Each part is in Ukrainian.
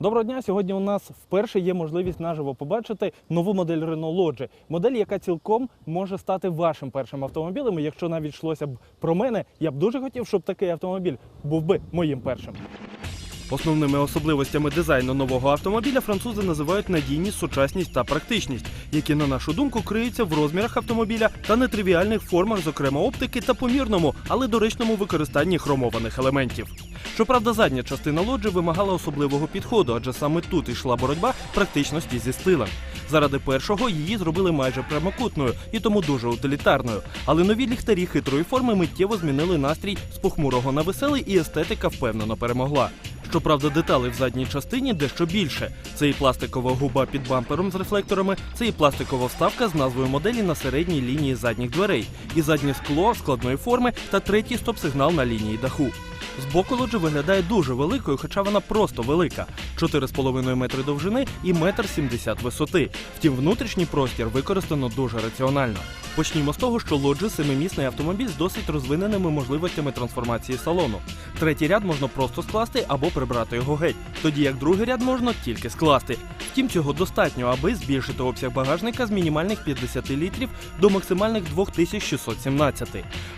Доброго дня. Сьогодні у нас вперше є можливість наживо побачити нову модель Renault Lodge. Модель, яка цілком може стати вашим першим автомобілем. І якщо навіть йшлося б про мене, я б дуже хотів, щоб такий автомобіль був би моїм першим. Основними особливостями дизайну нового автомобіля французи називають надійність, сучасність та практичність, які, на нашу думку, криються в розмірах автомобіля та нетривіальних формах, зокрема оптики та помірному, але доречному використанні хромованих елементів. Щоправда, задня частина лоджі вимагала особливого підходу, адже саме тут йшла боротьба практичності зі стилем. Заради першого її зробили майже прямокутною і тому дуже утилітарною. Але нові ліхтарі хитрої форми миттєво змінили настрій з похмурого на веселий, і естетика впевнено перемогла. Щоправда, деталей в задній частині дещо більше. Це і пластикова губа під бампером з рефлекторами, це і пластикова вставка з назвою моделі на середній лінії задніх дверей, і заднє скло складної форми та третій стоп-сигнал на лінії даху. Збоку лоджі виглядає дуже великою, хоча вона просто велика 4,5 метри довжини і 1,70 м висоти. Втім, внутрішній простір використано дуже раціонально. Почнімо з того, що лоджі семимісний автомобіль з досить розвиненими можливостями трансформації салону. Третій ряд можна просто скласти або прибрати його геть, тоді як другий ряд можна тільки скласти. Втім, цього достатньо, аби збільшити обсяг багажника з мінімальних 50 літрів до максимальних 2617.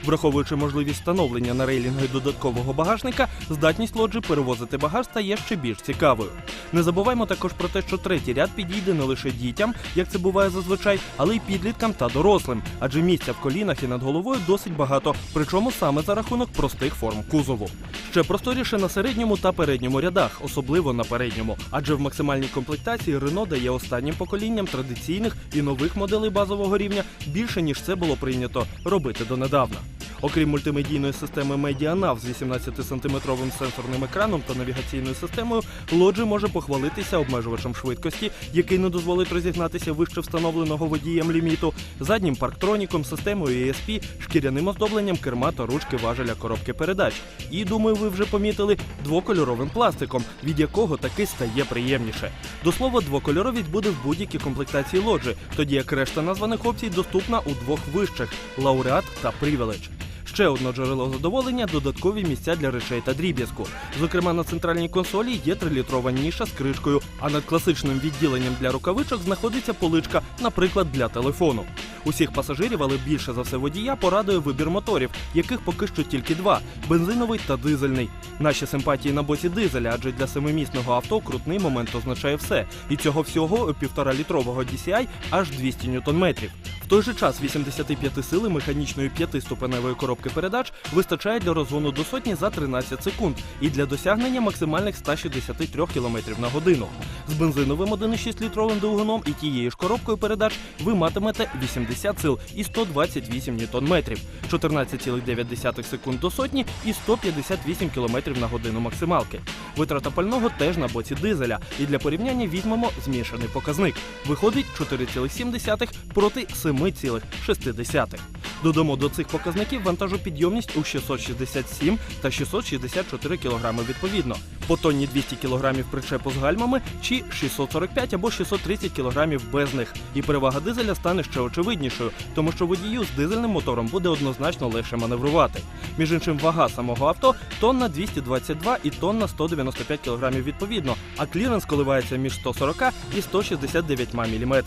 Враховуючи можливість встановлення на рейлінги додаткового багажника, здатність лоджі перевозити багаж стає ще більш цікавою. Не забуваймо також про те, що третій ряд підійде не лише дітям, як це буває зазвичай, але й підліткам та дорослим, адже місця в колінах і над головою досить багато, причому саме за рахунок простих форм кузову. Ще просторіше на середньому та передньому рядах, особливо на передньому, адже в максимальній комплектації Renault дає останнім поколінням традиційних і нових моделей базового рівня більше ніж це було прийнято робити донедавна. Окрім мультимедійної системи MediaNav з 18-сантиметровим сенсорним екраном та навігаційною системою, Lodge може похвалитися обмежувачем швидкості, який не дозволить розігнатися вище встановленого водієм ліміту, заднім парктроніком, системою ESP, шкіряним оздобленням керма та ручки важеля коробки передач. І думаю, ви вже помітили двокольоровим пластиком, від якого таки стає приємніше. До слова, двокольоровість буде в будь-якій комплектації лоджі, тоді як решта названих опцій доступна у двох вищих лауреат та Privilege. Ще одне джерело задоволення додаткові місця для речей та дріб'язку. Зокрема, на центральній консолі є трилітрова ніша з кришкою, а над класичним відділенням для рукавичок знаходиться поличка, наприклад, для телефону. Усіх пасажирів, але більше за все водія, порадує вибір моторів, яких поки що тільки два бензиновий та дизельний. Наші симпатії на боці дизеля, адже для семимісного авто крутний момент означає все. І цього всього півторалітрового DCI аж 200 ньютон-метрів. Той же час 85 сили механічної п'ятиступеневої коробки передач вистачає для розгону до сотні за 13 секунд і для досягнення максимальних 163 км на годину. З бензиновим 1,6 літровим двигуном і тією ж коробкою передач ви матимете 80 сил і 128 ньютон-метрів, 14,9 секунд до сотні і 158 км на годину максималки. Витрата пального теж на боці дизеля, і для порівняння візьмемо змішаний показник. Виходить 4,7 проти 7,6. Додамо до цих показників вантажопідйомність у 667 та 664 кг відповідно, по тонні 200 кг причепу з гальмами чи 645 або 630 кг без них. І перевага дизеля стане ще очевиднішою, тому що водію з дизельним мотором буде однозначно легше маневрувати. Між іншим, вага самого авто тонна 222 і тонна 195 кг відповідно, а кліренс коливається між 140 і 169 мм.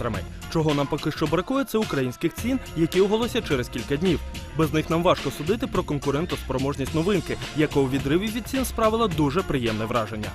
Чого нам поки що бракує, це українських цін, які оголосять через кілька днів. Без них нам важко судити про конкурентоспроможність новинки, яка у відриві від цін справила дуже приємне враження.